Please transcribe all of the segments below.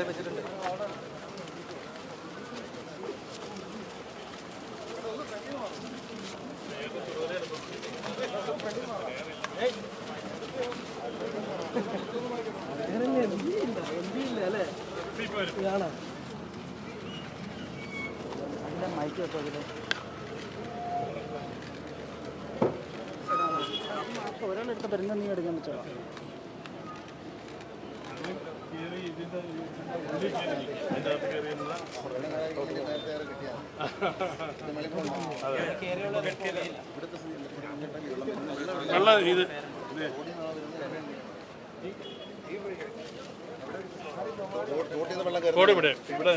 എവിടെ വെച്ചിട്ടുണ്ട്. ഒരാളെടുത്ത പെരുന്ന നീ എടുക്കാൻ പറ്റോ വെള്ളം ഇത്. കോടി ഇവിടെ ഇവിടെ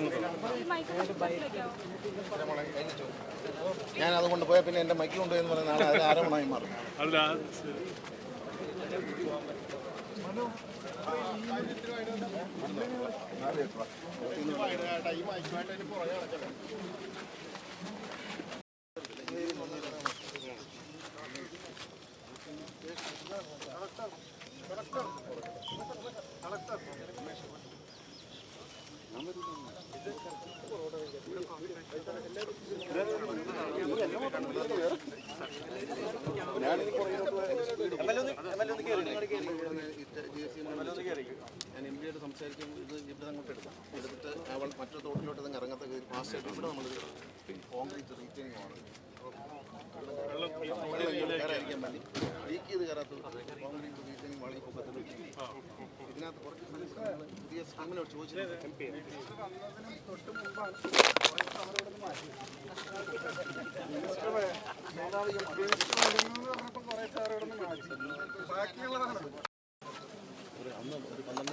ഞാൻ അതുകൊണ്ട് പോയാൽ പിന്നെ എന്റെ മൈക്ക് കൊണ്ടുപോയെന്ന് പറയുന്ന അത് ആരോപണമായി മാറും. അല്ല ശരി. സംസാരിക്കുമ്പോൾ ഇത് ഇവിടെ അങ്ങോട്ട് എടുക്കാം. എടുത്തിട്ട് അവൾ മറ്റു തോട്ടിലോട്ട് നിങ്ങൾ ഇറങ്ങാത്ത ഫാസ്റ്റ് ആയിട്ട് ഇവിടെ നമ്മൾ കോൺക്രീറ്റ് റീറ്റെയിനിങ് ആണ്. കയറാതിരിക്കാൻ വേണ്ടി ലീക്ക് ചെയ്ത് കയറാത്ത കോൺക്രീറ്റ് റീറ്റെയിനിങ് വളി പൊക്കത്തിൽ ഇതിനകത്ത് കുറച്ച് മനസ്സിലായി പുതിയ സ്കീമിനോട് ചോദിച്ചിട്ടുണ്ട്. എം പി ഒരു അന്ന് ഒരു പന്ത്രണ്ട്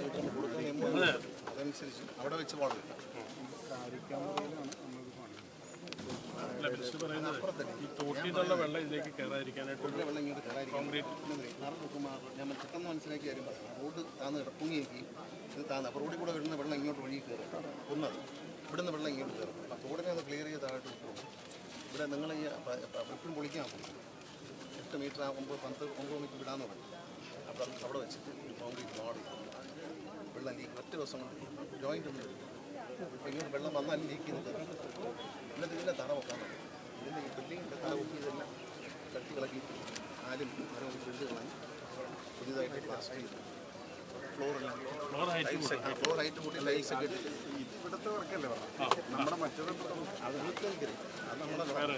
മീറ്റർ കൊടുക്കുന്ന എം അതനുസരിച്ച് അവിടെ വെച്ച് പറയുന്നത് ഈ തോട്ടിൽ നിന്നുള്ള വെള്ളം ഇതിലേക്ക് കയറാതിരിക്കാനായിട്ട് ഞാൻ പെട്ടെന്ന് മനസ്സിലാക്കി കാര്യം പറയാം. റോഡ് താന്ന് കിടപ്പുങ്ങിയേക്ക് ഇത് താന്ന്. അപ്പോൾ റോഡിൽ കൂടെ വരുന്ന വെള്ളം ഇങ്ങോട്ട് ഒഴുകി കയറും ഒന്നത്. ഇവിടുന്ന് വെള്ളം ഇങ്ങോട്ട് കയറും അപ്പോൾ തോടിനെ ഒന്ന് ക്ലിയർ ചെയ്ത് താഴോട്ട് പോകും ഇവിടെ നിങ്ങൾ ഈ എപ്പോഴും പൊളിക്കാൻ പോകും എട്ട് മീറ്റർ ഒമ്പത് പത്ത് ഒമ്പത് മീറ്റർ വിടാന്ന് പറയും അപ്പം അവിടെ വെച്ചിട്ട് കോൺക്രീറ്റ് മോഡ് വെള്ളം ലീക്ക് ഒറ്റ ദിവസം കൊണ്ട് ജോയിന്റ് ഒന്നും. അപ്പോൾ വെള്ളം വന്നാലും ലീക്ക് ചെയ്ത് എന്നിട്ട് ഇതിന്റെ തറ വെക്കാൻ പറ്റും. ഇതിന്റെ ഈ ബിൽഡിങ്ങിന്റെ തറ വെക്കി ഇതെല്ലാം കട്ടി ആരും മരവും ബിൽഡ് കളഞ്ഞ് പുതിയതായിട്ട് പ്ലാസ്റ്റർ ചെയ്തു. ഫ്ലോറെല്ലാം ഫ്ലോർ ഹൈറ്റ് കൂട്ടി ടൈൽസ് ഒക്കെ ഇട്ടിട്ട്. ഇവിടുത്തെ വർക്കല്ലേ നമ്മുടെ മറ്റൊരു അത് വീട്ടിലേക്ക് അത് നമ്മുടെ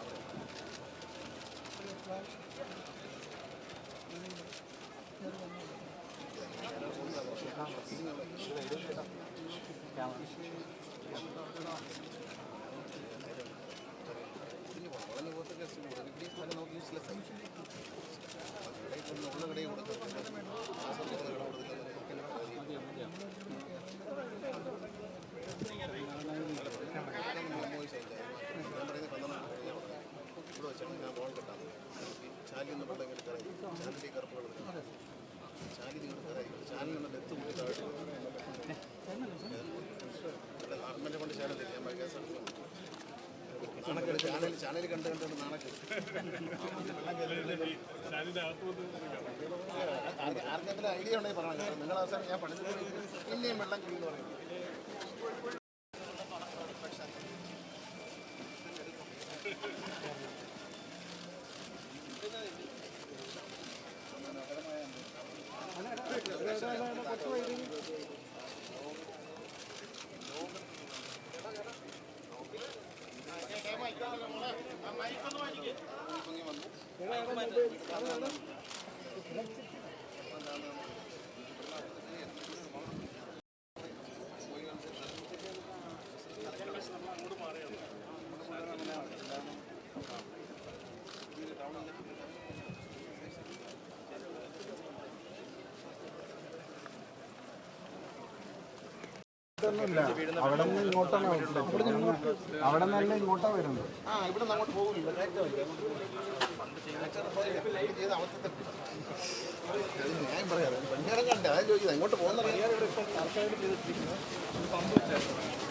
വീഡിയോ ഞാൻ പുറകില്ല ഇങ്ങനെ ഇങ്ങനെ അറ്റത്ത് വരും അറ്റത്ത് വന്ന് ഇങ്ങനെ അതിനപ്പുറത്ത് നേരെ നേരെ ഇടും. ആ പാലത്തിനടി കൂടെ അപ്പുറത്ത് വളഞ്ഞു പോകത്തൊക്കെ ഇവിടെ സ്ഥലം നമുക്ക് യൂസ്ലെസ് ആയി കടയിൽ കൊണ്ട് ഉള്ള കടയിൽ കൊടുക്കുന്നത് ആ സമയത്ത് കട കൊടുക്കുന്നത് ഇവിടെ വെച്ചാൽ ഞാൻ ബോൾ കെട്ടാം ചാലി ഒന്ന് വെള്ളം ഇങ്ങനെ കയറി ചാലിന്റെ ഈ കറുപ്പ് കളർ ചാലി നിങ്ങൾ കയറി ചാലിൽ നിന്ന് ഡെത്ത് കൂടി താഴെ ഇവിടെ നാട്ടിനെ കൊണ്ട് ചാനൽ ഞാൻ ഭയങ്കര നാണക്കെടുത്ത് ചാനൽ ചാനൽ കണ്ട് കണ്ടാണ് നാണക്കെടുത്ത് ശാലിന്റെ അകത്ത് വന്ന് ആർക്ക് ആർക്കെങ്കിലും ഐഡിയ ഉണ്ടെങ്കിൽ പറഞ്ഞു നിങ്ങൾ അവസാനം ഞാൻ പഠിച്ചത് പിന്നെയും വെള്ളം കിഴിയെന്ന് പറയും അവിടെ നിന്ന് ഇങ്ങോട്ടാണ് അവിടെ നിന്ന് ഇങ്ങോട്ടാ വരുന്നത്. ആ ഇവിടെ നിന്ന് അങ്ങോട്ട് പോകില്ല ഞാൻ പറയാം. പഞ്ചാരം കണ്ടേ അതായത് ചോദിക്കുന്നത്. എങ്ങോട്ട് പോകുന്ന സ്റ്റാൻഡേർഡ് സൈസ് ആക്കിയപ്പോൾ പമ്പ് അതിൽ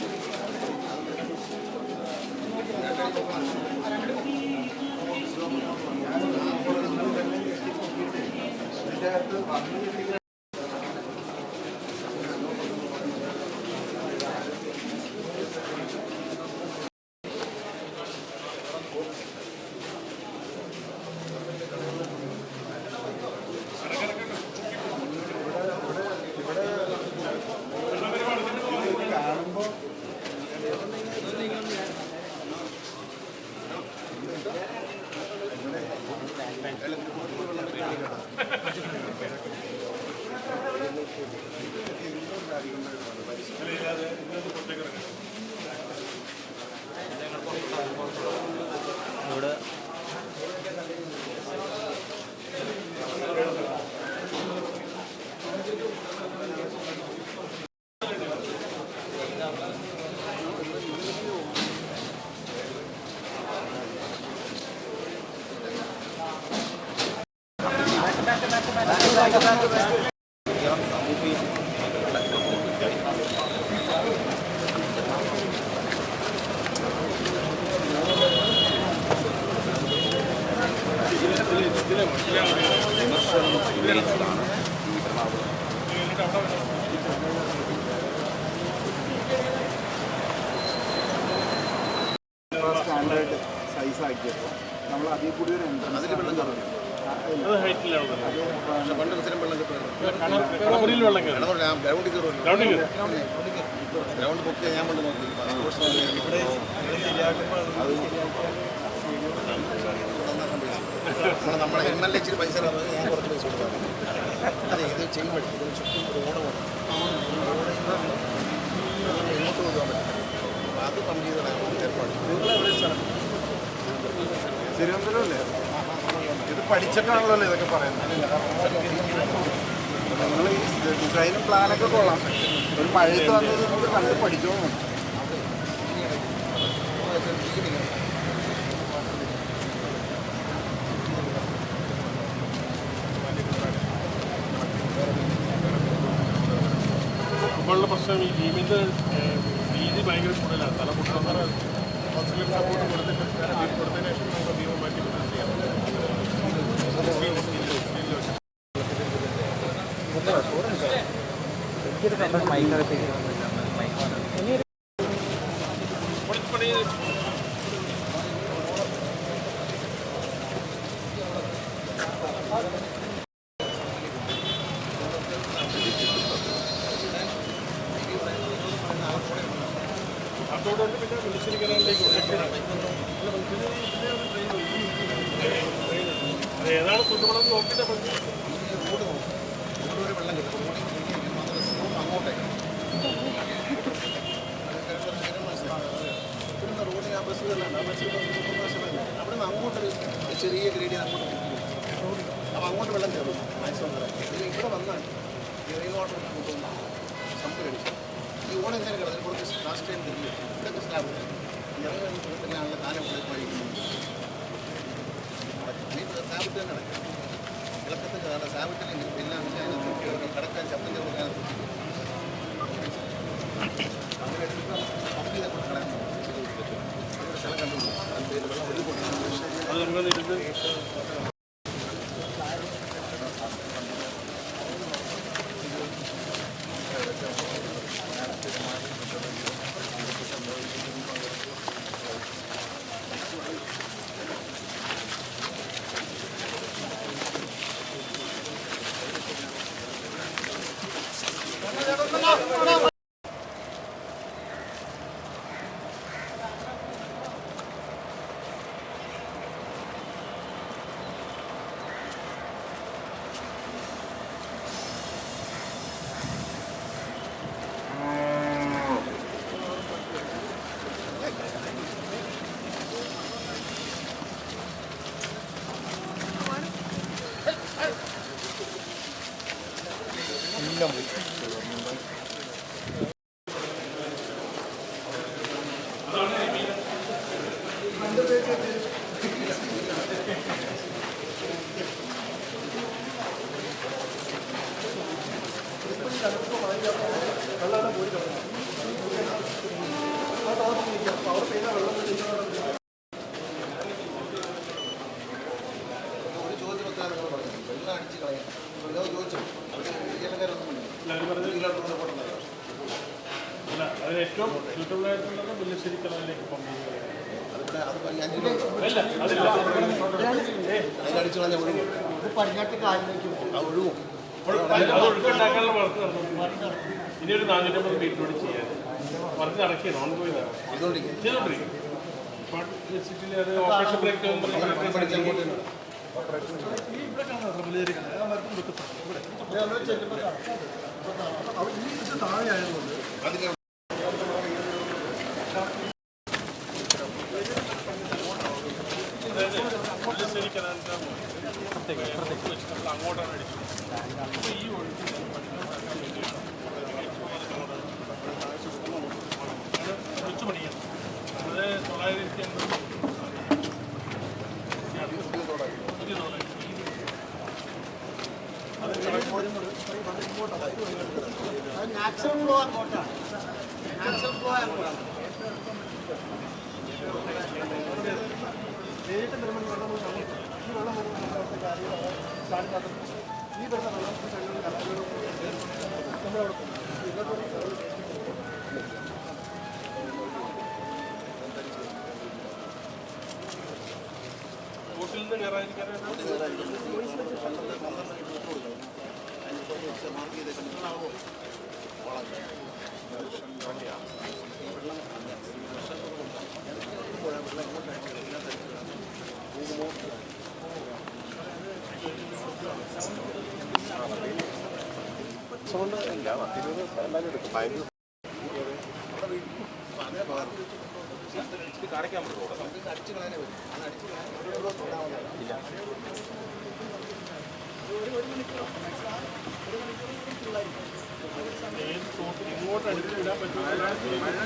Familie. എൻട്രൻസ് അതിൽ വെള്ളം കയറും. അത് ഹൈറ്റിലാണ് പക്ഷെ പണ്ട് സ്ഥിരം വെള്ളം കിട്ടുമായിരുന്നു കളപുരിയിൽ വെള്ളം കയറി. കിണറുണ്ട് ഞാൻ വെള്ളം കയറുമല്ലോ. ഗ്രൗണ്ടിൽ കയറി. ഗ്രൗണ്ട് ബുക്ക് ചെയ്യാൻ വേണ്ടി നോക്കി. ഇവിടെ നമ്മൾ നമ്മുടെ എം എൽ എ ഇച്ചിരി പൈസ തന്നത് ഞാൻ കുറച്ച് പൈസ കൊടുത്താണ് അതെ ഇത് ചെയ്യുമ്പോഴേ ഇതിന് ചുറ്റും ഓടമാണ് എങ്ങോട്ട് പോകാൻ പറ്റും അപ്പോൾ അത് പമ്പ് ചെയ്ത് ഏർപ്പാട് തിരുവനന്തപുരം. അല്ലേ ഇത് പഠിച്ചിട്ടാണല്ലോ ഇതൊക്കെ പറയുന്നത്? നിങ്ങൾ ഈ ഡിസൈനും പ്ലാനൊക്കെ കൊള്ളാം. ഒരു മഴയത്ത് വന്നത് നമുക്ക് കണ്ട് പഠിച്ചോളാം പ്രശ്നം ഈ ഭീമിന്റെ രീതി ഭയങ്കര കൂടുതലാണ് തല പൊട്ടുന്ന ഹോസ്പിറ്റലിൽ സപ്പോർട്ട് കൊടുത്തിട്ട് കൊടുത്തതിന് ശേഷം നമുക്ക് ഭീമം മാറ്റി ചെയ്യാം. പണി ചെറിയ ഗ്രേഡിൽ അങ്ങോട്ട് അപ്പോൾ അങ്ങോട്ട് വെള്ളം കയറും മാക്സിമം കയറും ഇവിടെ വന്നാൽ ഈ റെയിൻ വാട്ടർ കൂട്ടുന്ന ഈ ഓണം എങ്ങനെ കിടന്നു കുറച്ച് ലാസ്റ്റ് ടൈം തിരിഞ്ഞു ഇവിടെയൊക്കെ സ്റ്റാബ് ഇറങ്ങി കഴിഞ്ഞാൽ കാലം ഇവിടെ പോയി സാബിറ്റ് തന്നെ കിടക്കും ഇളക്കത്തിൽ സാബിറ്റിൽ എല്ലാം അതിനകത്ത് കിടക്കാൻ ശബ്ദം ചെറുക്കാനത്ത് അങ്ങനെ എടുക്കുമ്പോൾ പമ്പ് ചെയ്ത കളയാൻ ഒരു സ്ഥലം കണ്ടുപിടിക്കും അതിന് പേര് വെള്ളം ഒഴുകി കൊടുക്കുന്നത് അത് നിങ്ങൾ ഇരുന്ന് ഒരു ചോദ്യം വെക്കാൻ നിങ്ങൾ പറഞ്ഞു വെള്ളം അടിച്ച് കളയാം വെള്ളം ചോദിച്ചു അവർ ഏലക്കാരൊന്നും എല്ലാവരും പറഞ്ഞത് ഇതിലോട്ട് പോകണമെന്നല്ല അല്ല അതിന് ഏറ്റവും suitable ആയിട്ടുള്ളത് മുല്ലശ്ശേരി കനാലിലേക്ക് പമ്പ് ചെയ്യുക അതിവിടെ അത് ഈ അഞ്ച് കിലോമീറ്റർ അല്ല അതില്ല അതിലടിച്ച് കളഞ്ഞ ഒഴുകും ആ ഒഴുകും അത് ഒഴുക്കുണ്ടാക്കാനുള്ള വർക്ക് നടന്നു ഇനി ഒരു നാനൂറ്റമ്പത് മീറ്റർ കൂടി ചെയ്യാൻ വർക്ക് നടക്കുകയാണ് ഓൺ ഈ ചെയ്തുകൊണ്ടിരിക്കും ചെയ്തോണ്ടിരിക്കും സ്മാർട്ട് സിറ്റിയിൽ അത് ഓപ്പറേഷൻ ബ്രേക്ക് പഠിച്ച് അങ്ങോട്ട് തന്നെ. അതിന് മുല്ലശ്ശേരി കനാലിന്റെ വെച്ചിട്ട് അങ്ങോട്ടാണ് അടിക്കുന്നത് അപ്പോൾ ഈ ഒഴുക്ക് വെച്ച് പഠിക്കണം അത് തൊള്ളായിരത്തി അമ്പത് പുതിയ തോടായി മാക്സിമം ഫ്ലോ അങ്ങോട്ടാണ് മാക്സിമം ഫ്ലോ അങ്ങോട്ടാണ് നേരിട്ട് നിർമ്മാണം വെള്ളം കൊണ്ട് അങ്ങോട്ട് ഈ വെള്ളം കൊണ്ട് നമ്മുടെ കാര്യങ്ങൾ സ്റ്റാർട്ട് ഈ വരുന്ന വെള്ളം ഈ വെള്ളം നമ്മളവിടെ ബോട്ടിൽ നിന്ന് കയറാതിരിക്കാനായിട്ട് പന്ത്രണ്ട് പന്ത്രണ്ട് മീറ്റർ വിട്ട് കൊടുക്കണം അതിനിപ്പോൾ വെച്ച് മാർക്ക് ചെയ്തേക്കുന്നത് വളം ഈ വെള്ളം വർഷത്തോളം വെള്ളം എങ്ങോട്ടാണ് എല്ലാം തരത്തിലാണ് പോകുമോ അതേ പകർന്നു കാണിക്കാൻ പറ്റുമോ അടിച്ചു കളയാനേ വരും അത് അടിച്ചു കളയാൻ ഇല്ല ഇങ്ങോട്ട് അടിച്ചു വിടാൻ പറ്റുമോ ഇവിടുന്ന്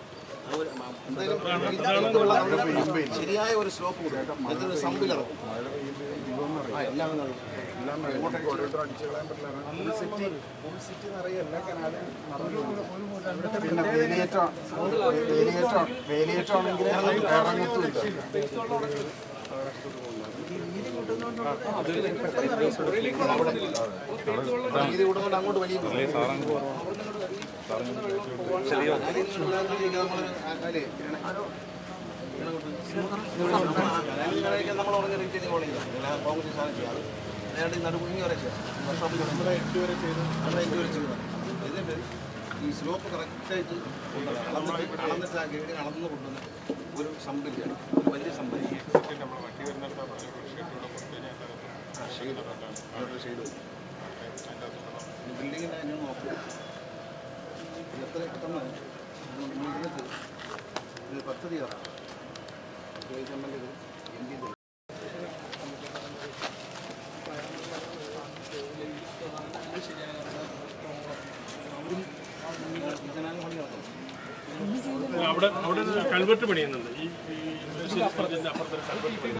ശരിയായ ഒരു സ്ലോപ്പ് കൊടുക്കും. എന്നിട്ട് ഒരു സമ്പിലിറക്കും ആ എല്ലാം പിന്നെ വേലിയേറ്റം വേലിയേറ്റം അങ്ങോട്ട് വലിയ നമ്മൾ പറഞ്ഞ റേറ്റ് കോളേജ് കോൺഗ്രസ് സാധനം ചെയ്യാം നേരത്തെ നടുകുഞ്ഞി വരെ ചെയ്യാം വർഷം എട്ട് വരെ ചെയ്ത് നമ്മുടെ എട്ട് വരെ എന്നിട്ട് ഈ സ്ലോപ്പ് കറക്റ്റായിട്ട് അളന്നിട്ട് അളന്നിട്ട് ആ ഗൈഡിന് അളന്ന് കൊണ്ടുവന്ന ഒരു സംഭവം ഒരു വലിയ ആ ഷെയ്ഡ് ബിൽഡിങ്ങിന് അതിനെ നോക്കും ഇത് എത്ര പെട്ടെന്ന് ഇരുന്നിട്ട് ഇത് പദ്ധതിയാണ് ഗവൺമെന്റ് എം പി അവിടെ അവിടെ ഒരു കൺവെർട്ട് പണിയുന്നുണ്ട്. ഈ എസ്റ്റേറ്റിന്റെ അപ്പുറത്തൊരു കൺവെർട്ട്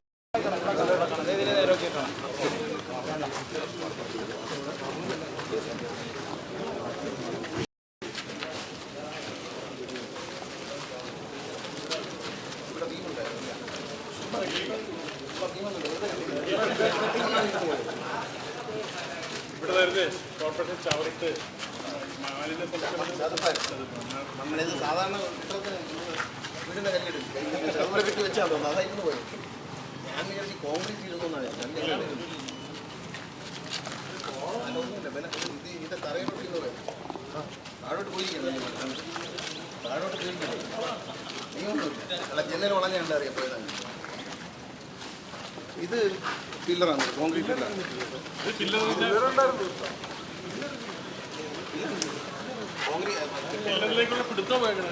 പില്ലറിലേക്കുള്ള പിടുത്തം വേണം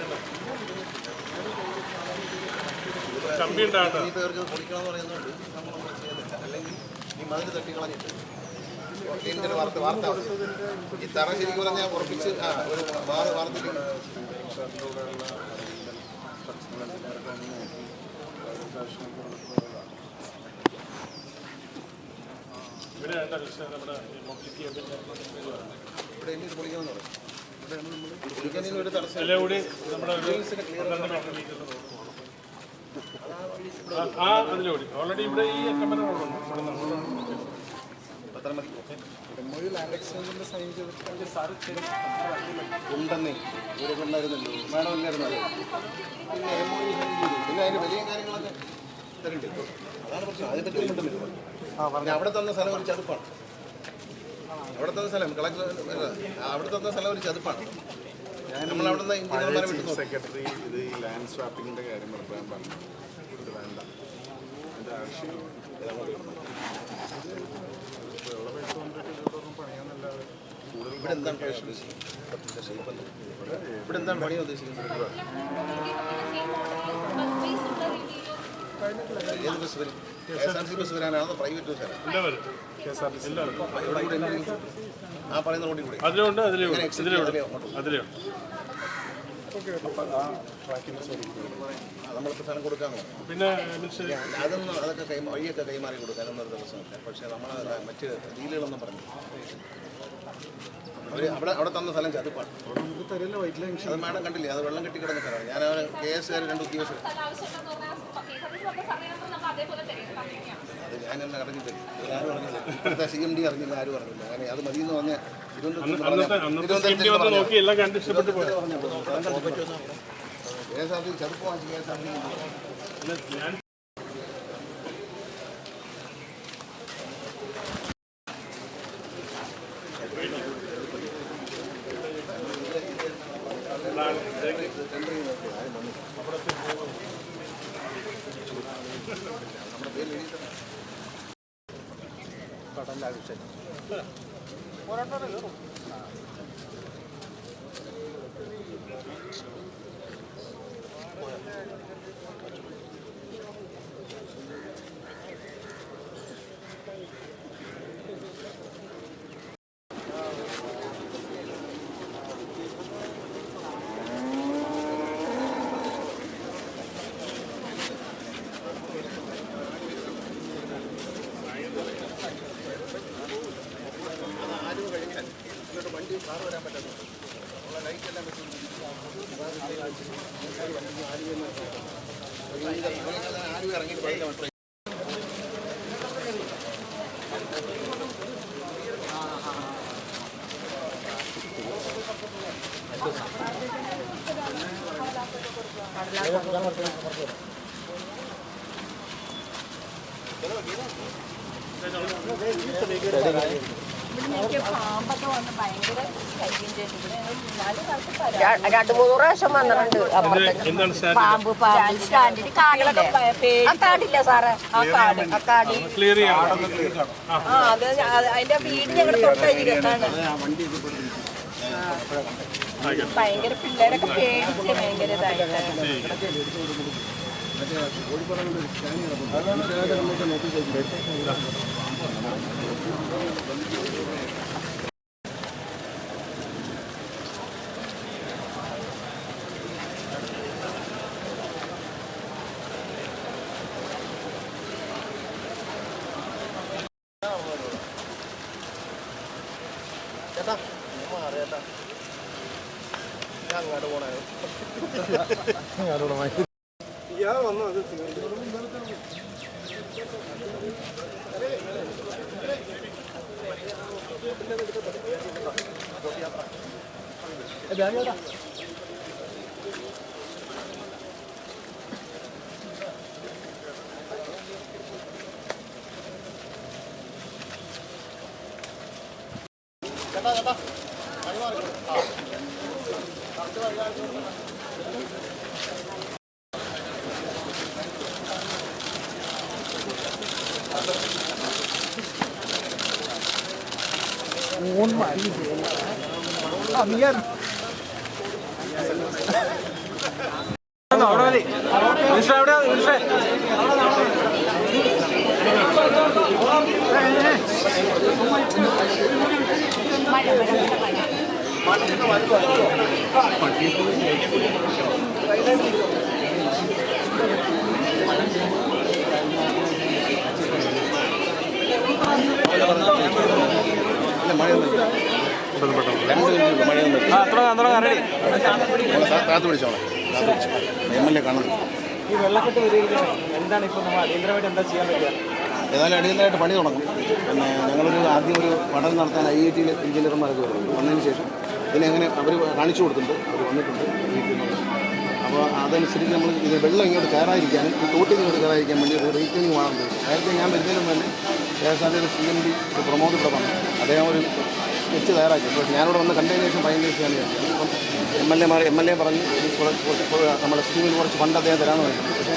കമ്പി ഉണ്ടാകട്ടെ. അല്ലെങ്കിൽ വാർത്ത വാർത്ത. ഈ തറ ശരിക്കും പറഞ്ഞാൽ ഉറപ്പിച്ച് ആ ഒരു വാർ വാർത്തയിൽ ഇവിടെ എന്താ വിഷയം നമ്മുടെ മൊബിലിറ്റി എല്ലാം കൂടി നമ്മുടെ ആ- അതിലൂടെ. ഓൾറെഡി ഇവിടെ ഈ അറ്റമ്പന റോഡുണ്ട് ഇവിടെ നമ്മൾ പത്രം മതി. ലാൻഡ് എക്സ്ചേഞ്ചിന്റെ സൈൻ ചെയ്തിട്ട് ഉണ്ടെന്നേ. ഒരു ഉണ്ടായിരുന്നല്ലോ പിന്നെ. പിന്നെ അതിന് വലിയ കാര്യങ്ങളൊക്കെ തരണ്ടേ? അതാണ് പ്രശ്നം. അതിനെപ്പറ്റി ഉണ്ടെന്നില്ല പിന്നെ അവിടെ തന്ന സ്ഥലം ഒരു ചതുപ്പാണ്. അവിടെ തന്ന സ്ഥലം കളക്ടർ അവിടെ തന്ന സ്ഥലം ഒരു ചതുപ്പാണ്. നമ്മൾ അവിടെ നിന്ന് എഞ്ചിനീയർമാരെ വിട്ടു നോക്കി. സെക്രട്ടറി ഇത് ഈ ലാൻഡ് സ്വാപ്പിങ്ങിന്റെ കാര്യം പറയാൻ ഞാൻ പറഞ്ഞു ഇത് വേണ്ട. ഇതിന്റെ ആവശ്യം ഉള്ള പൈസ പണിയാന്നല്ലാതെ ഇവിടെ എന്താണ് shape അല്ല. ഇവിടെ എന്താണ് പണി ഉദ്ദേശിക്കുന്നത്? ഏത് ബസ് വരും K S R C bus വരാനാണോ? Private bus വരാൻ എല്ലാം വരും. എല്ലാം വരും. ഇവിടെ കൂടെ. ആ പറയുന്ന റോഡിൽ കൂടി? അതിലുണ്ട് അതിലേ ഇങ്ങനെ ഉണ്ട് exit ഇതിലേ ഉണ്ട് ചെയ്യാതെ അങ്ങോട്ട്? അതിലേ ഉണ്ട് ആ ട്രാക്കിന്റെ സൗകര്യം ആ, നമ്മളിപ്പോൾ സ്ഥലം കൊടുക്കാൻ പിന്നെ അതൊന്നും അതൊക്കെ കൈ വഴിയൊക്കെ കൈമാറി കൊടുക്കാനൊന്നും ദിവസമില്ല പക്ഷേ നമ്മൾ മറ്റ് ഡീലുകളൊന്നും പറഞ്ഞു അവർ അവിടെ അവിടെ തന്ന സ്ഥലം ചതുപ്പാണ് അത് മാഡം കണ്ടില്ലേ? അത് വെള്ളം കെട്ടി കിടന്ന സ്ഥലമാണ്. ഞാൻ കെ എസ് കാർ രണ്ട് ഉദ്യോഗസ്ഥർ അത് ഞാൻ എന്നെ അറിഞ്ഞു തരും. ഇത് ആരും അറിഞ്ഞില്ല. ഇപ്പോഴത്തെ സി എം ഡി അറിഞ്ഞില്ല ആരും അറിഞ്ഞില്ല. അങ്ങനെ അത് മതി എന്ന് പറഞ്ഞ തിരുവനന്തപുരത്ത് കെ എസ് ആർ ടി ചതുപ്പ് കെ എസ് ആർ ടി രണ്ട് മൂന്ന് പ്രാവശ്യം വന്നിട്ടുണ്ട് അപ്പുറത്തേക്ക് പാമ്പ് പാമ്പ്. സ്റ്റാൻഡിൽ കാടില്ലേ? ആ കാടില്ല സാറേ. ആ കാട് ആ കാട്. ആ അത് അതിന്റെ വീട് ഞങ്ങളുടെ തൊട്ടരികത്താണ് ഭയങ്കര പിള്ളേരൊക്കെ പേടിച്ച് ഭയങ്കര ഇതായിട്ട് ചേട്ടാ അറിയാട്ടാ ഞാൻ അങ്ങോട്ട് പോണേ ചേട്ടാ ചേട്ടാ വഴി മാറി ആ താത്ത് പിടിച്ചോളാം. എം എൽ എ കാണുന്നു ഈ വെള്ളക്കെട്ട് വരികയാണ് എന്താണ് ഇപ്പോൾ നമ്മൾ അടിയന്തരമായിട്ട് എന്താ ചെയ്യാൻ പറ്റുക? ഏതായാലും അടിയന്തരമായിട്ട് പണി തുടങ്ങും. പിന്നെ ഞങ്ങളൊരു ആദ്യം ഒരു പഠനം നടത്താൻ ഐ ഐ ടിയിലെ എഞ്ചിനീയർമാരൊക്കെ വരുന്നു. വന്നതിന് ശേഷം ഇതിനെ അങ്ങനെ അവർ കാണിച്ചു കൊടുത്തിട്ടുണ്ട്. അവർ വന്നിട്ടുണ്ട് അപ്പോൾ അതനുസരിച്ച് നമ്മൾ ഇത് വെള്ളം ഇങ്ങോട്ട് കയറാതിരിക്കാനും ഈ തോട്ടിൽ ഇങ്ങോട്ട് കയറാതിരിക്കാൻ വേണ്ടി ഒരു റീറ്റിംഗ് വേണം നേരത്തെ ഞാൻ വരുന്നതിനും തന്നെ K S R T C M D Pramod ഇവിടെ വന്നു. അദ്ദേഹം ഒരു സ്കെച്ച് തയ്യാറാക്കി. പക്ഷേ ഞാനിവിടെ വന്ന് കണ്ടതിന് ശേഷം ഭയങ്കര വിചാരിച്ചു അപ്പം എം എൽ എമാർ എം എൽ എ പറഞ്ഞ് നമ്മുടെ സ്കീമിൽ കുറച്ച് ഫണ്ട് അദ്ദേഹം തരാമെന്ന് പറഞ്ഞു. പക്ഷേ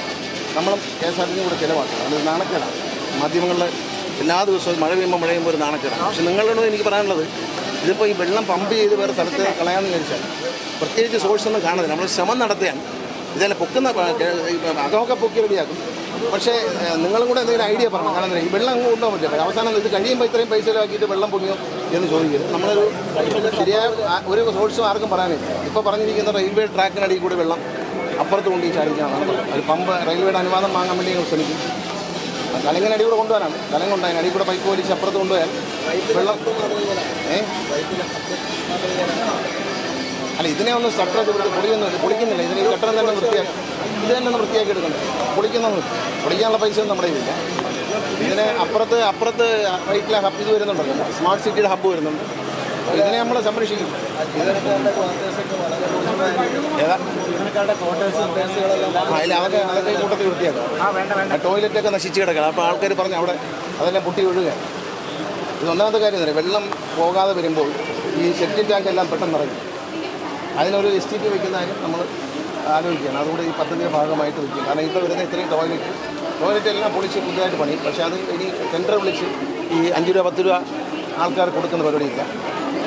നമ്മൾ കെ എസ് ആർ ടി കൂടെ ചിലവാക്കണം അത് നാണക്കേടാണ് മാധ്യമങ്ങളിൽ എല്ലാ ദിവസവും മഴ പെയ്യുമ്പോൾ മഴ പെയ്യുമ്പോൾ ഒരു നാണക്കേടാണ് പക്ഷെ നിങ്ങളോട് എനിക്ക് പറയാനുള്ളത് ഇതിപ്പോൾ ഈ വെള്ളം പമ്പ് ചെയ്ത് വേറെ സ്ഥലത്ത് കളയാമെന്ന് വിചാരിച്ചാൽ പ്രത്യേകിച്ച് സോഴ്സൊന്നും കാണുന്നില്ല നമ്മൾ ശ്രമം നടത്തുകയാണ്. ഇതെല്ലാം പൊക്കുന്ന അതൊക്കെ പൊക്കി റെഡിയാക്കും. പക്ഷേ നിങ്ങളും കൂടെ എന്തെങ്കിലും ഐഡിയ പറഞ്ഞു? കാരണം ഈ വെള്ളം അങ്ങ് കൊണ്ടുപോകാൻ പറ്റില്ല. അവസാനം ഇത് കഴിയുമ്പോൾ ഇത്രയും പൈസ ചിലവാക്കിയിട്ട് വെള്ളം പൊങ്ങിയോ എന്ന് ചോദിക്കരുത് നമ്മളൊരു ശരിയായ ഒരു സോഴ്സും ആർക്കും പറയാനില്ല. ഇപ്പോൾ പറഞ്ഞിരിക്കുന്ന റെയിൽവേ ട്രാക്കിനടിയിൽ കൂടി വെള്ളം അപ്പുറത്ത് കൊണ്ട് ചാടിക്കാനാണ് ഒരു പമ്പ് റെയിൽവേയുടെ അനുവാദം വാങ്ങാൻ വേണ്ടി ഞങ്ങൾ ശ്രമിക്കും. കലങ്ങനെ അടി കൂടെ കൊണ്ടുപോകാനാണ്. കലങ്ങ ഉണ്ടായി അടി കൂടെ പൈപ്പ് വലിച്ച് അപ്പുറത്ത് കൊണ്ടുപോയാൽ വെള്ളം ഏ? അല്ല ഇതിനെ ഒന്ന് ഇവിടെ പൊളിയൊന്നും പൊളിക്കുന്നില്ല ഇതിന് കെട്ടിടം തന്നെ വൃത്തിയാക്കി. ഇത് തന്നെ ഒന്ന് വൃത്തിയാക്കി എടുക്കണം പൊളിക്കുന്നൊന്നും പൊളിക്കാനുള്ള പൈസ ഒന്നും നമ്മുടെ ഇല്ല. ഇതിനെ അപ്പുറത്ത് അപ്പുറത്ത് റൈറ്റിലെ ഹബ് ഇത് വരുന്നുണ്ടല്ലോ. സ്മാർട്ട് സിറ്റിയുടെ ഹബ്ബ് വരുന്നുണ്ട്. ഇതിനെ നമ്മൾ സംരക്ഷിക്കും ഏതാ? ഇല്ല അതൊക്കെ അതൊക്കെ കൂട്ടത്തിൽ വൃത്തിയാക്കാം. ടോയ്ലറ്റൊക്കെ നശിച്ച് കിടക്കണം അപ്പോൾ ആൾക്കാർ പറഞ്ഞ് അവിടെ അതെല്ലാം പൊട്ടി ഒഴുകുക ഇത് ഒന്നാമത്തെ കാര്യം തന്നെ വെള്ളം പോകാതെ വരുമ്പോൾ ഈ സെപ്റ്റി ടാങ്ക് എല്ലാം പെട്ടെന്ന് നിറയും. അതിനൊരു എസ് ടി പി വെക്കുന്ന നമ്മൾ ആലോചിക്കുകയാണ്. അതുകൂടെ ഈ പദ്ധതിയുടെ ഭാഗമായിട്ട് വയ്ക്കും കാരണം ഇപ്പോൾ വരുന്ന ഇത്രയും ടോയ്ലറ്റ് ടോയ്ലറ്റ് എല്ലാം പൊളിച്ച് പുതുതായിട്ട് പണി. പക്ഷേ അത് ഇനി ടെൻഡർ വിളിച്ച് ഈ അഞ്ച് രൂപ പത്ത് രൂപ ആൾക്കാർ കൊടുക്കുന്ന പരിപാടിയില്ല.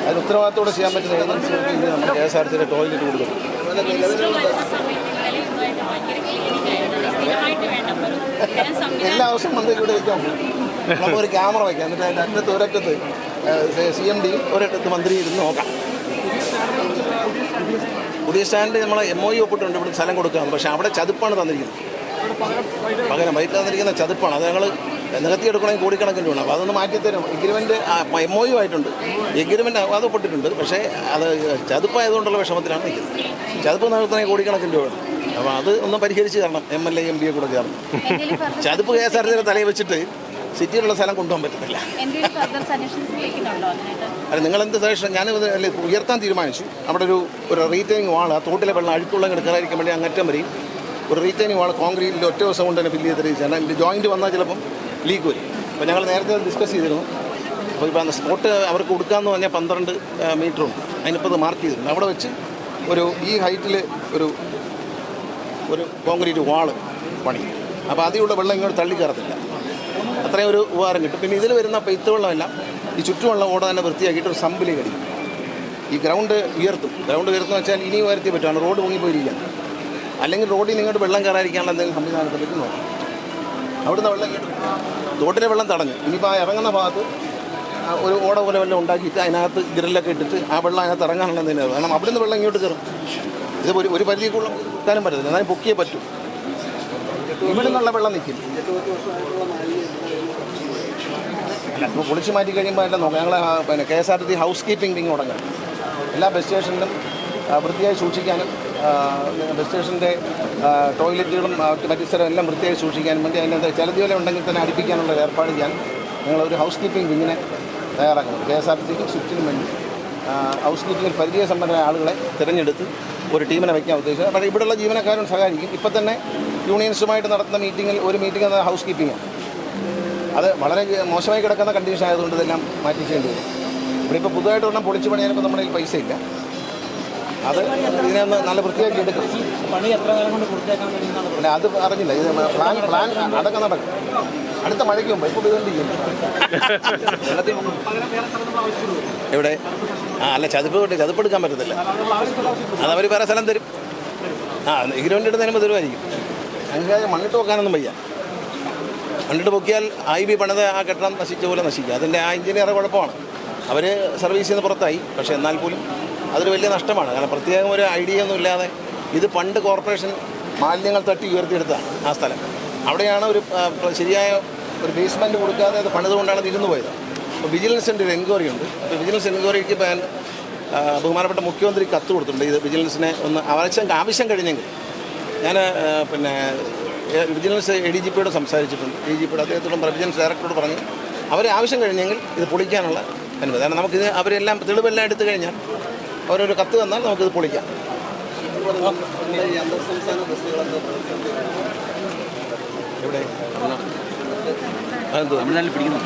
അതിന് ഉത്തരവാദിത്തോടെ ചെയ്യാൻ പറ്റുന്ന ഏജൻസികൾക്ക് ഇനി നമ്മൾ കെ എസ് ആർ സിയുടെ ടോയ്ലറ്റ് കൊടുക്കും. എല്ലാ ദിവസവും വന്ന് ഇവിടെ വയ്ക്കാൻ നമുക്ക് ഒരു ക്യാമറ വയ്ക്കാം. എന്നിട്ട് അതിന്റെ അറ്റത്ത് ഒരറ്റത്ത് സി എം ഡിയും ഒരറ്റത്ത് മന്ത്രി ഇരുന്ന് നോക്കാം. പുതിയ സ്റ്റാൻഡ് നമ്മൾ എം ഒ ഇ ഒപ്പിട്ടുണ്ട് ഇവിടെ സ്ഥലം കൊടുക്കാൻ പക്ഷേ അവിടെ ചതുപ്പാണ് തന്നിരിക്കുന്നത്. പകരം വൈറ്റ് തന്നിരിക്കുന്ന ചതുപ്പാണ്. അത് ഞങ്ങൾ നികത്തി എടുക്കണമെങ്കിൽ കോടിക്കണക്കിന് വേണം അപ്പോൾ അതൊന്ന് മാറ്റിത്തരും. എഗ്രിമെന്റ് എം ഒ യു ആയിട്ടുണ്ട്. എഗ്രിമെന്റ് അത് ഒപ്പിട്ടിട്ടുണ്ട്. പക്ഷേ അത് ചതുപ്പായതുകൊണ്ടുള്ള വിഷമത്തിലാണ് നിൽക്കുന്നത്. ചതുപ്പ് നികത്തണമെങ്കിൽ കോടിക്കണക്കിന് രൂപ വേണം അപ്പോൾ അത് ഒന്ന് പരിഹരിച്ച് തരണം. എം എൽ എ എം പിയെ കൂടെ ചേർന്ന്. ചതുപ്പ് കെ എസ് ആർ സിയുടെ തലയിൽ വെച്ചിട്ട് സിറ്റിയിലുള്ള സ്ഥലം കൊണ്ടുപോകാൻ പറ്റത്തില്ല. അല്ല നിങ്ങൾ എന്ത് സജഷൻ ഞാൻ ഉയർത്താൻ തീരുമാനിച്ചു. അവിടെ ഒരു ഒരു റീറ്റൈനിങ് വാൾ ആ തോട്ടിലെ വെള്ളം അഴുക്കുള്ള എടുക്കാതിരിക്കാൻ വേണ്ടി അങ്ങറ്റം വരെയും. ഒരു റീറ്റൈനിങ് വാൾ കോൺക്രീറ്റിൽ ഒറ്റ ദിവസം കൊണ്ട് തന്നെ ഫില്ല് ചെയ്ത് തരികയാണ് അതിന്റെ ജോയിന്റ് വന്നാൽ ചിലപ്പം ലീക്ക് വരും. അപ്പോൾ ഞങ്ങൾ നേരത്തെ ഡിസ്കസ് ചെയ്തിരുന്നു. അപ്പോൾ ഇപ്പോൾ സ്പോട്ട് അവർക്ക് കൊടുക്കാമെന്ന് പറഞ്ഞാൽ പന്ത്രണ്ട് മീറ്ററും അതിനിപ്പോൾ അത് മാർക്ക് ചെയ്തിട്ടുണ്ട്. അവിടെ വെച്ച് ഒരു ഈ ഹൈറ്റിൽ ഒരു ഒരു കോൺക്രീറ്റ് വാൾ പണി അപ്പോൾ അതിലുള്ള വെള്ളം ഇങ്ങോട്ട് തള്ളി കയറത്തില്ല അത്രയും ഒരു ഉപകാരം കിട്ടും. പിന്നെ ഇതിൽ വരുന്ന പെയ്ത്ത് ഈ ചുറ്റുമുള്ള ഓട തന്നെ വൃത്തിയാക്കിയിട്ട് ഒരു സമ്പിലേക്ക് അടിക്കും ഈ ഗ്രൗണ്ട് ഉയർത്തും. ഗ്രൗണ്ട് ഉയർത്തുന്ന വെച്ചാൽ ഇനി ഉയർത്തി പറ്റുകയാണ് റോഡ് പൊങ്ങിപ്പോയിരിക്കുക അല്ലെങ്കിൽ റോഡിൽ നിങ്ങോട്ട് വെള്ളം കയറാതിരിക്കാനുള്ള എന്തെങ്കിലും സംവിധാനത്തെ പറ്റി നോക്കാം. അവിടുന്ന് വെള്ളം കേട്ടു തോട്ടിലെ വെള്ളം തടഞ്ഞു. ഇനിയിപ്പോൾ ആ ഇറങ്ങുന്ന ഭാഗത്ത് ഒരു ഓട പോലെ വെള്ളം ഉണ്ടാക്കിയിട്ട് അതിനകത്ത് ഗ്രില്ലൊക്കെ ഇട്ടിട്ട് ആ വെള്ളം അതിനകത്ത് ഇറങ്ങാനുള്ള എന്തെങ്കിലും കാരണം അവിടെ നിന്ന് വെള്ളം ഇങ്ങോട്ട് കയറും. ഇത് ഒരു ഒരു പരിധി കൂടുതൽ നിൽക്കാനും പറ്റത്തില്ല. എന്നാലും പൊക്കിയേ പറ്റൂ. ഇവിടെ നിന്നുള്ള വെള്ളം നിൽക്കും. അല്ല ഇപ്പോൾ പൊളിച്ച് മാറ്റി കഴിയുമ്പോൾ എല്ലാം നോക്കാം. ഞങ്ങൾ പിന്നെ K S R T house keeping wing തുടങ്ങാം. എല്ലാ ബസ് സ്റ്റേഷനിലും വൃത്തിയായി സൂക്ഷിക്കാനും ബസ് സ്റ്റേഷന്റെ ടോയ്ലറ്റുകളും മറ്റു സ്ഥലം എല്ലാം വൃത്തിയായി സൂക്ഷിക്കാനും വേണ്ടി അതിനകത്ത് ചലതി ഉണ്ടെങ്കിൽ തന്നെ അടുപ്പിക്കാനുള്ള ഏർപ്പാട് ചെയ്യാൻ ഞങ്ങളൊരു ഹൗസ് കീപ്പിംഗ് വിങ്ങിനെ തയ്യാറാക്കുന്നത്. കെ എസ് ആർ ടി സിക്കും സ്വിഫ്റ്റിനും വേണ്ടി ഹൗസ് കീപ്പിങ്ങിൽ പരിചയസമ്പന്നരായ ആളുകളെ തിരഞ്ഞെടുത്ത് ഒരു ടീമിനെ വയ്ക്കാൻ ഉദ്ദേശിച്ചത്. പക്ഷേ ഇവിടെയുള്ള ജീവനക്കാരും സഹായിക്കും. ഇപ്പം തന്നെ യൂണിയൻസുമായിട്ട് നടത്തുന്ന മീറ്റിങ്ങിൽ ഒരു മീറ്റിംഗ് എന്ന ഹൗസ് കീപ്പിംഗാണ് അത് വളരെ മോശമായി കിടക്കുന്ന കണ്ടീഷൻ ആയതുകൊണ്ട് ഇതെല്ലാം മാറ്റി ചെയ്യേണ്ടി വരും. ഇവിടെ ഇപ്പോൾ പുതുതായിട്ട് ഒരെണ്ണം പൊളിച്ച് പണിയാനിപ്പോൾ നമ്മുടെ കയ്യിൽ പൈസ ഇല്ല. അത് ഇതിനെ നല്ല വൃത്തിയാക്കി എടുക്കും പണി എത്ര കാലം കൊണ്ട് പൂർത്തിയാക്കാൻ പിന്നെ അത് അറിഞ്ഞില്ല. ഇത് പ്ലാൻ പ്ലാൻ അടക്കം നടക്കും അടുത്ത മഴയ്ക്ക് മുമ്പ് ഇപ്പോൾ ഇതുകൊണ്ടിരിക്കും എവിടെ? ആ അല്ല ചതുപ്പ് കൊണ്ട് ചതുപ്പ് എടുക്കാൻ പറ്റത്തില്ല. അത് അവർ വേറെ സ്ഥലം തരും. ആ എഗ്രിമെന്റ് എടുത്തതിനുമ്പോൾ തരുമായിരിക്കും. അതിന്റെ മണ്ണിട്ട് വെക്കാനൊന്നും വയ്യ. മണ്ണിട്ട് പൊക്കിയാൽ ഐ ബി പണിത് ആ കെട്ടിടം നശിച്ച പോലെ നശിക്കുക. അതിന്റെ ആ എഞ്ചിനീയറെ കുഴപ്പമാണ്. അവർ സർവീസിൽ നിന്ന് പുറത്തായി. പക്ഷേ എന്നാൽ പോലും അതൊരു വലിയ നഷ്ടമാണ്. കാരണം പ്രത്യേകം ഒരു ഐഡിയ ഒന്നും ഇല്ലാതെ ഇത് പണ്ട് കോർപ്പറേഷൻ മാലിന്യങ്ങൾ തട്ടി ഉയർത്തിയെടുത്താണ് ആ സ്ഥലം. അവിടെയാണ് ഒരു ശരിയായ ഒരു ബേസ്മെന്റ് കൊടുക്കാതെ അത് പണിതുകൊണ്ടാണ് അത് ഇരുന്ന് പോയത്. അപ്പോൾ വിജിലൻസിന്റെ ഒരു എൻക്വയറി ഉണ്ട്. അപ്പോൾ വിജിലൻസ് എൻക്വയറിക്ക് ഞാൻ ബഹുമാനപ്പെട്ട മുഖ്യമന്ത്രി കത്ത് കൊടുത്തിട്ടുണ്ട്. ഇത് വിജിലൻസിനെ ഒന്ന് ആവശ്യം ആവശ്യം കഴിഞ്ഞെങ്കിൽ. ഞാൻ പിന്നെ വിജിലൻസ് എ ഡി ജി പിയോട് സംസാരിച്ചിട്ടുണ്ട്. ഡി ജി പിയുടെ അദ്ദേഹത്തോടും വിജിലൻസ് ഡയറക്ടറോട് പറഞ്ഞു അവരെ ആവശ്യം കഴിഞ്ഞെങ്കിൽ ഇത് പൊളിക്കാനുള്ള അനുമതി. കാരണം നമുക്കിത് അവരെല്ലാം തെളിവെല്ലാം എടുത്തു കഴിഞ്ഞാൽ അവരൊരു കത്ത് തന്നാൽ നമുക്കിത് പൊളിക്കാം. എവിടെ? അതെന്തോ? തമിഴ്നാട്ടിൽ പിടിക്കുന്നു.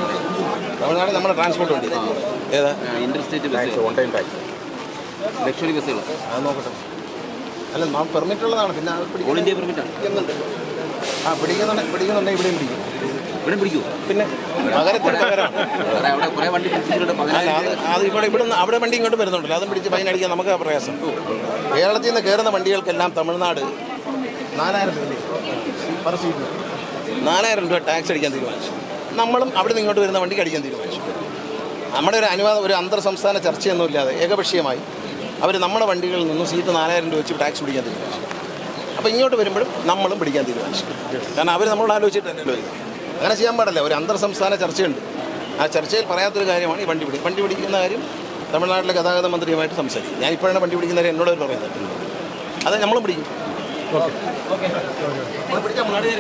തമിഴ്നാട് നമ്മുടെ ട്രാൻസ്പോർട്ട് വണ്ടി. ഏതാ? Interstate bus. On time tax luxury ബസ്സുകൾ. അത് നോക്കട്ടെ. അല്ല നാം പെർമിറ്റ് ഉള്ളതാണ്. പിന്നെ ഓൾ ഇന്ത്യ പെർമിറ്റ് പെർമിറ്റാണ് ആ പിടിക്കുന്നുണ്ട് പിടിക്കുന്നുണ്ട് ഇവിടെയും പിടിക്കും. ഇവിടെ പിടിക്കൂ. പിന്നെ അല്ല അത് അത് ഇവിടെ ഇവിടുന്ന് അവിടെ വണ്ടി ഇങ്ങോട്ട് വരുന്നുണ്ടല്ലോ. അതും പിടിച്ച് ഫൈൻ അടിക്കാൻ നമുക്ക് പ്രയാസം. കേരളത്തിൽ നിന്ന് കയറുന്ന വണ്ടികൾക്കെല്ലാം തമിഴ്നാട് നാലായിരം രൂപ. പെർ നാലായിരം രൂപ ടാക്സ് അടിക്കാൻ തീരുമാനിച്ചു. നമ്മളും അവിടെ നിന്ന് ഇങ്ങോട്ട് വരുന്ന വണ്ടിക്ക് അടിക്കാൻ തീരുമാനിച്ചു. നമ്മുടെ ഒരു അനുവാദം ഒരു അന്തർ സംസ്ഥാന ചർച്ചയൊന്നുമില്ലാതെ ഏകപക്ഷീയമായി അവർ നമ്മുടെ വണ്ടികളിൽ നിന്നും സീറ്റ് നാലായിരം രൂപ വെച്ച് ടാക്സ് പിടിക്കാൻ തീരുമാനിച്ചു. അപ്പോൾ ഇങ്ങോട്ട് വരുമ്പോഴും നമ്മളും പിടിക്കാൻ തീരുമാനിച്ചു. കാരണം അവർ നമ്മളോട് ആലോചിച്ചിട്ടല്ലോ ഇത് അങ്ങനെ ചെയ്യാൻ പാടില്ല. ഒരു അന്തർ സംസ്ഥാന ചർച്ചയുണ്ട്. ആ ചർച്ചയിൽ പറയാത്തൊരു കാര്യമാണ് ഈ വണ്ടി പിടി വണ്ടി പിടിക്കുന്ന കാര്യം തമിഴ്നാട്ടിലെ ഗതാഗത മന്ത്രിയുമായിട്ട് സംസാരിക്കും. ഞാൻ ഇപ്പോഴാണ് വണ്ടി പിടിക്കുന്ന കാര്യം എന്നോട് പറയുന്നത്. അത് നമ്മളും പിടിക്കും. നമ്മൾ പിടിക്കാൻ മുന്നാടി